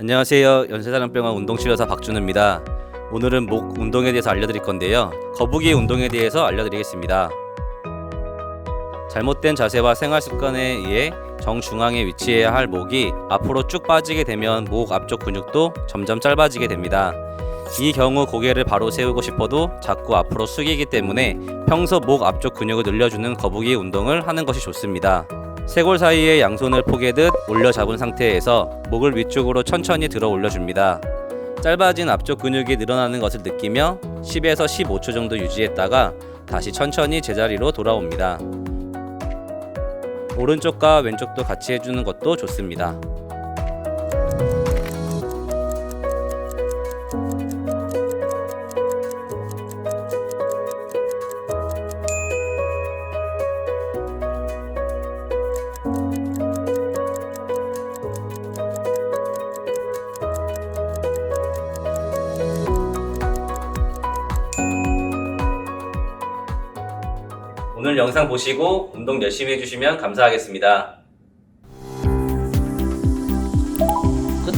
안녕하세요. 연세사랑병원 운동치료사 박준우입니다. 오늘은 목 운동에 대해서 알려드릴 건데요. 거북이 운동에 대해서 알려드리겠습니다. 잘못된 자세와 생활 습관에 의해 정중앙에 위치해야 할 목이 앞으로 쭉 빠지게 되면 목 앞쪽 근육도 점점 짧아지게 됩니다. 이 경우 고개를 바로 세우고 싶어도 자꾸 앞으로 숙이기 때문에 평소 목 앞쪽 근육을 늘려주는 거북이 운동을 하는 것이 좋습니다. 쇄골 사이에 양손을 포개듯 올려 잡은 상태에서 목을 위쪽으로 천천히 들어 올려줍니다. 짧아진 앞쪽 근육이 늘어나는 것을 느끼며 10에서 15초 정도 유지했다가 다시 천천히 제자리로 돌아옵니다. 오른쪽과 왼쪽도 같이 해주는 것도 좋습니다. 오늘 영상 보시고 운동 열심히 해주시면 감사하겠습니다. 끝?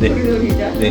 네. 네. 네.